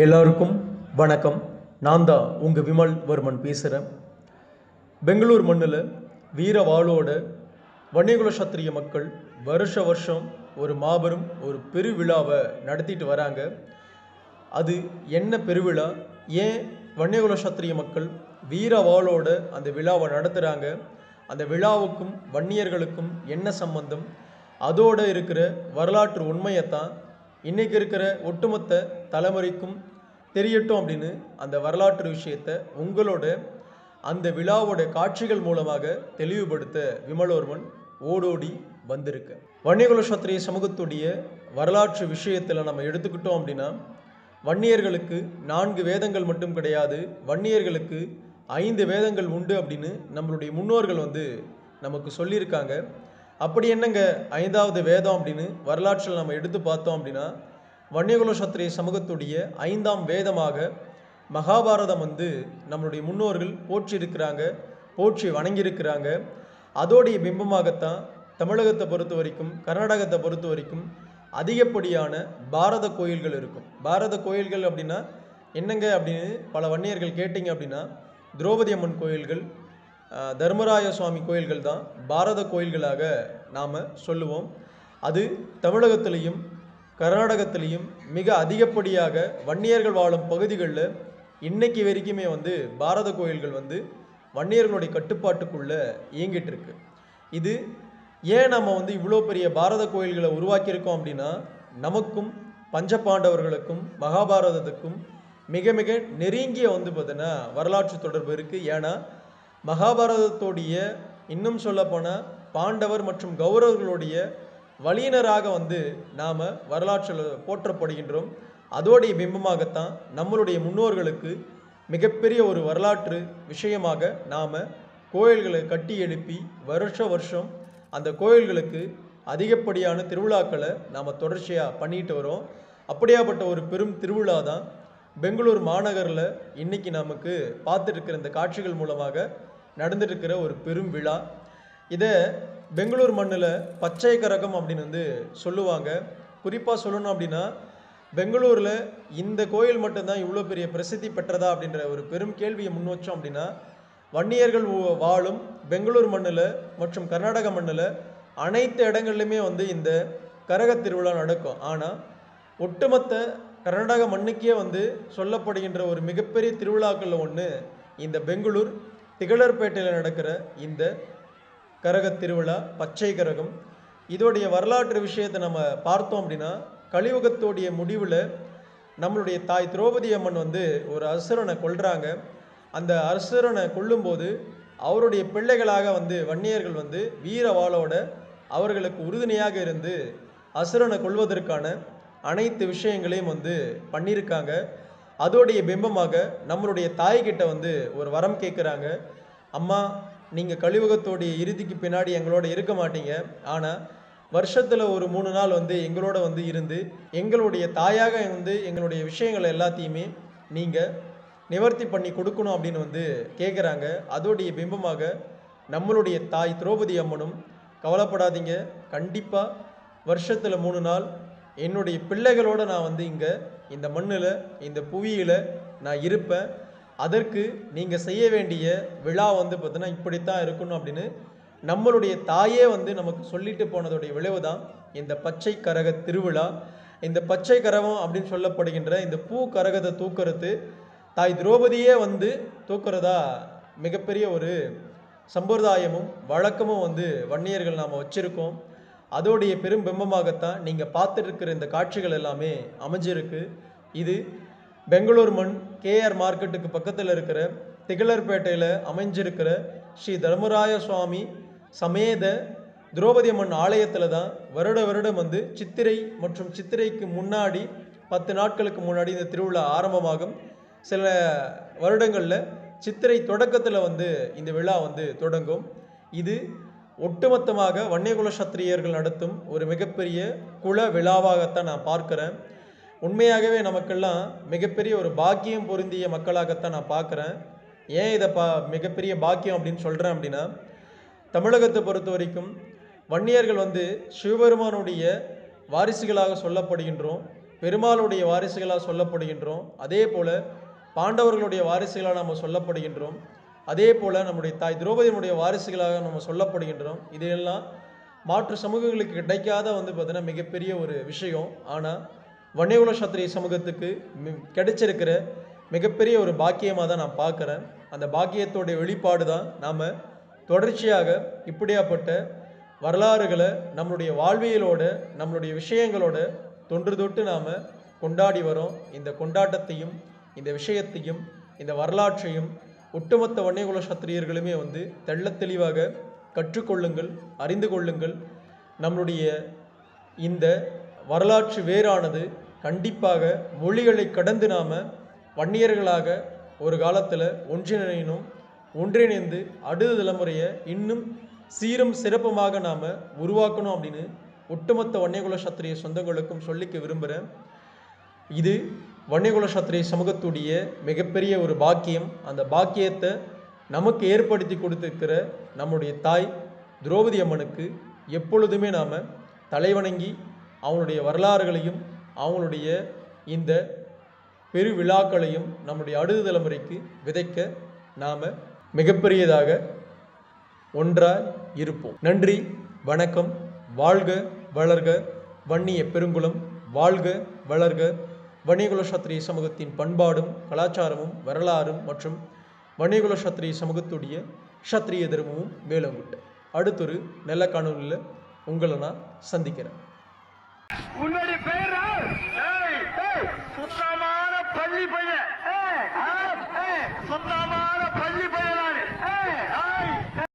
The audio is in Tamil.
எல்லாருக்கும் வணக்கம். நான் தான் உங்கள் விமல் வர்மன் பேசுகிறேன் பெங்களூர் மண்ணில் வீரவாளோட வன்னியகுல சத்திரிய மக்கள் வருஷ வருஷம் ஒரு மாபெரும் ஒரு பெருவிழாவை நடத்திட்டு வராங்க. அது என்ன பெருவிழா? ஏன் வன்னியகுல சத்திரிய மக்கள் வீர வாளோட அந்த விழாவை நடத்துகிறாங்க அந்த விழாவுக்கும் வன்னியர்களுக்கும் என்ன சம்பந்தம்? அதோட இருக்கிற வரலாற்று உண்மையைத்தான் இன்றைக்கி இருக்கிற ஒட்டுமொத்த தலைமுறைக்கும் தெரியட்டும் அப்படின்னு அந்த வரலாற்று விஷயத்தை உங்களோட அந்த விழாவோட காட்சிகள் மூலமாக தெளிவுபடுத்த விமலோர்மன் ஓடோடி வந்திருக்கு. வன்னியகுல சத்திரிய சமூகத்துடைய வரலாற்று விஷயத்தில் நம்ம எடுத்துக்கிட்டோம் அப்படின்னா வன்னியர்களுக்கு நான்கு வேதங்கள் மட்டும் கிடையாது வன்னியர்களுக்கு ஐந்து வேதங்கள் உண்டு அப்படின்னு நம்மளுடைய முன்னோர்கள் வந்து நமக்கு சொல்லியிருக்காங்க. அப்படி என்னங்க ஐந்தாவது வேதம் அப்படின்னு வரலாற்றில் நம்ம எடுத்து பார்த்தோம் அப்படின்னா வன்னியகுல சத்திரிய சமூகத்துடைய ஐந்தாம் வேதமாக மகாபாரதம் வந்து நம்மளுடைய முன்னோர்கள் போற்றியிருக்கிறாங்க போற்றி வணங்கியிருக்கிறாங்க. அதோடைய பிம்பமாகத்தான் தமிழகத்தை பொறுத்த வரைக்கும் கர்நாடகத்தை பொறுத்த வரைக்கும் அதிகப்படியான பாரத கோயில்கள் இருக்கும். பாரத கோயில்கள் அப்படின்னா என்னங்க அப்படின்னு பல வன்னியர்கள் கேட்டிங்க அப்படின்னா திரௌபதி அம்மன் கோயில்கள் தர்மராய சுவாமி கோயில்கள் தான் பாரத கோயில்களாக நாம் சொல்லுவோம். அது தமிழகத்திலையும் கர்நாடகத்திலையும் மிக அதிகப்படியாக வன்னியர்கள் வாழும் பகுதிகளில் இன்னைக்கு வரைக்குமே வந்து பாரத கோயில்கள் வந்து வன்னியர்களுடைய கட்டுப்பாட்டுக்குள்ளே இயங்கிட்டு இருக்கு இது ஏன் நம்ம வந்து இவ்வளோ பெரிய பாரத கோயில்களை உருவாக்கியிருக்கோம் அப்படின்னா நமக்கும் பஞ்சபாண்டவர்களுக்கும் மகாபாரதத்துக்கும் மிக மிக நெருங்கிய வந்து பார்த்தீங்கன்னா வரலாற்று தொடர்பு இருக்குது ஏன்னா மகாபாரதத்தோடைய இன்னும் சொல்லப்போனால் பாண்டவர் மற்றும் கௌரவர்களுடைய வழியினராக வந்து நாம் வரலாற்றில் போற்றப்படுகின்றோம். அதோடைய பிம்பமாகத்தான் நம்மளுடைய முன்னோர்களுக்கு மிகப்பெரிய ஒரு வரலாற்று விஷயமாக நாம் கோயில்களை கட்டி எழுப்பி வருஷ வருஷம் அந்த கோயில்களுக்கு அதிகப்படியான திருவிழாக்களை நாம் தொடர்ச்சியாக பண்ணிட்டு வரோம். அப்படியாப்பட்ட ஒரு பெரும் திருவிழா தான் பெங்களூர் மாநகரில் இன்றைக்கி நமக்கு பார்த்துட்டு இருக்கிற இந்த காட்சிகள் மூலமாக நடந்துட்டுருக்கிற ஒரு பெரும் விழா. இதை பெங்களூர் மண்ணில் பச்சை கரகம் அப்படின்னு வந்து சொல்லுவாங்க. குறிப்பாக சொல்லணும் அப்படின்னா பெங்களூரில் இந்த கோயில் மட்டும்தான் இவ்வளோ பெரிய பிரசித்தி பெற்றதா அப்படின்ற ஒரு பெரும் கேள்வியை முன் வச்சோம் அப்படின்னா வன்னியர்கள் வாழும் பெங்களூர் மண்ணில் மற்றும் கர்நாடக மண்ணில் அனைத்து இடங்கள்லையுமே வந்து இந்த கரக திருவிழா நடக்கும். ஆனால் ஒட்டுமொத்த கர்நாடக மண்ணுக்கே வந்து சொல்லப்படுகின்ற ஒரு மிகப்பெரிய திருவிழாக்களில் ஒன்று இந்த பெங்களூர். திகழர்பேட்டையில் நடக்கிற இந்த கரக திருவிழா பச்சை கரகம் இதோடைய வரலாற்று விஷயத்தை நம்ம பார்த்தோம் அப்படின்னா கலியுகத்தோடைய முடிவில் நம்மளுடைய தாய் திரௌபதி அம்மன் வந்து ஒரு அரசரனை கொள்கிறாங்க அந்த அரசுரனை கொல்லும்போது அவருடைய பிள்ளைகளாக வந்து வன்னியர்கள் வந்து வீரவாளோட அவர்களுக்கு உறுதுணையாக இருந்து அசுரனை கொள்வதற்கான அனைத்து விஷயங்களையும் வந்து பண்ணியிருக்காங்க. அதோடைய பிம்பமாக நம்மளுடைய தாய்கிட்ட வந்து ஒரு வரம் கேட்குறாங்க அம்மா நீங்கள் கழிவுகத்தோடைய இறுதிக்கு பின்னாடி எங்களோட இருக்க மாட்டீங்க. ஆனால் வருஷத்தில் ஒரு மூணு நாள் வந்து எங்களோட வந்து இருந்து எங்களுடைய தாயாக வந்து எங்களுடைய விஷயங்கள் எல்லாத்தையுமே நீங்கள் நிவர்த்தி பண்ணி கொடுக்கணும் அப்படின்னு வந்து கேட்குறாங்க அதோடைய பிம்பமாக நம்மளுடைய தாய் திரௌபதி அம்மனும் கவலைப்படாதீங்க. கண்டிப்பாக வருஷத்தில் மூணு நாள் என்னுடைய பிள்ளைகளோட நான் வந்து இங்கே இந்த மண்ணில் இந்த புவியில் நான் இருப்பேன். அதற்கு நீங்கள் செய்ய வேண்டிய விழா வந்து பார்த்தீங்கன்னா இப்படித்தான் இருக்கணும் அப்படின்னு நம்மளுடைய தாயே வந்து நமக்கு சொல்லிட்டு போனதுடைய விளைவு தான் இந்த பச்சை கரக திருவிழா. இந்த பச்சை கரகம் அப்படின்னு சொல்லப்படுகின்ற இந்த பூ கரகத்தை தூக்குறது தாய் திரௌபதியே வந்து தூக்குறதா மிகப்பெரிய ஒரு சம்பிரதாயமும் வழக்கமும் வந்து வன்னியர்கள் நாம் வச்சுருக்கோம். அதோடைய பெரும் பிம்பமாகத்தான் நீங்கள் பார்த்துட்டு இருக்கிற இந்த காட்சிகள் எல்லாமே அமைஞ்சிருக்கு. இது பெங்களூர் மண் கேஆர் மார்க்கெட்டுக்கு பக்கத்தில் இருக்கிற திகழர்பேட்டையில் அமைஞ்சிருக்கிற ஸ்ரீ தர்மராய சுவாமி சமேத திரௌபதி அம்மன் ஆலயத்தில் தான் வருட வருடம் வந்து சித்திரை மற்றும் சித்திரைக்கு முன்னாடி பத்து நாட்களுக்கு முன்னாடி இந்த திருவிழா ஆரம்பமாகும். சில வருடங்களில் சித்திரை தொடக்கத்தில் வந்து இந்த விழா வந்து தொடங்கும். இது ஒட்டுமொத்தமாக வன்னியகுல சத்திரியர்கள் நடத்தும் ஒரு மிகப்பெரிய குல விழாவாகத்தான் நான் பார்க்குறேன். உண்மையாகவே நமக்கெல்லாம் மிகப்பெரிய ஒரு பாக்கியம் பொருந்திய மக்களாகத்தான் நான் பார்க்குறேன். ஏன் இதை பா மிகப்பெரிய பாக்கியம் அப்படின்னு சொல்கிறேன் அப்படின்னா தமிழகத்தை பொறுத்த வரைக்கும் வன்னியர்கள் வந்து சிவபெருமானுடைய வாரிசுகளாக சொல்லப்படுகின்றோம் பெருமாளுடைய வாரிசுகளாக சொல்லப்படுகின்றோம் அதே போல் பாண்டவர்களுடைய வாரிசுகளாக நாம் சொல்லப்படுகின்றோம். அதே போல் நம்முடைய தாய் திரௌபதியினுடைய வாரிசுகளாக நம்ம சொல்லப்படுகின்றோம். இதையெல்லாம் மாற்று சமூகங்களுக்கு கிடைக்காத வந்து பார்த்திங்கன்னா மிகப்பெரிய ஒரு விஷயம். ஆனால் வன்னியகுல சத்திரிய சமூகத்துக்கு கிடைச்சிருக்கிற மிகப்பெரிய ஒரு பாக்கியமாக தான் நான் பார்க்குறேன். அந்த பாக்கியத்தோடைய வெளிப்பாடு தான் நாம் தொடர்ச்சியாக இப்படியாப்பட்ட வரலாறுகளை நம்மளுடைய வாழ்வியலோட நம்மளுடைய விஷயங்களோட தொன்று தொட்டு நாம் கொண்டாடி வரோம். இந்த கொண்டாட்டத்தையும் இந்த விஷயத்தையும் இந்த வரலாற்றையும் ஒட்டுமொத்த வன்னியகுல சத்திரியர்களுமே வந்து தெள்ள தெளிவாக கற்றுக்கொள்ளுங்கள் அறிந்து கொள்ளுங்கள். நம்மளுடைய இந்த வரலாற்று வேறானது கண்டிப்பாக மொழிகளை கடந்து நாம் வன்னியர்களாக ஒரு காலத்தில் ஒன்றிணையினோம் ஒன்றிணைந்து அடுத்த தலைமுறையை இன்னும் சீரும் சிறப்புமாக நாம் உருவாக்கணும் அப்படின்னு ஒட்டுமொத்த வன்னியகுல சத்திரிய சொந்தங்களுக்கும் சொல்லிக்க விரும்புகிறேன் இது வன்னியகுல சத்திரிய சமூகத்துடைய மிகப்பெரிய ஒரு பாக்கியம் அந்த பாக்கியத்தை நமக்கு ஏற்படுத்தி கொடுத்துருக்கிற நம்முடைய தாய் திரௌபதி அம்மனுக்கு எப்பொழுதுமே நாம் தலைவணங்கி அவங்களுடைய வரலாறுகளையும் அவங்களுடைய இந்த பெரு விழாக்களையும் நம்முடைய அடுத்த தலைமுறைக்கு விதைக்க நாம் மிகப்பெரியதாக ஒன்றாய் இருப்போம். நன்றி வணக்கம். வாழ்க வளர்க. வன்னிய பெருங்குளம் வாழ்க வளர்க. வணிகுல சத்திரிய சமூகத்தின் பண்பாடும் கலாச்சாரமும் வரலாறும் மற்றும் வணிகுல சத்திரிய சமூகத்துடைய சத்திரிய தர்மமும் மேலோங்கிட்டு. அடுத்தொரு நல்ல காணொலியில் உங்களை நான் சந்திக்கிறேன். உன்னுடைய சுத்தமான பள்ளி பையன். சுத்தமான பள்ளி பையன்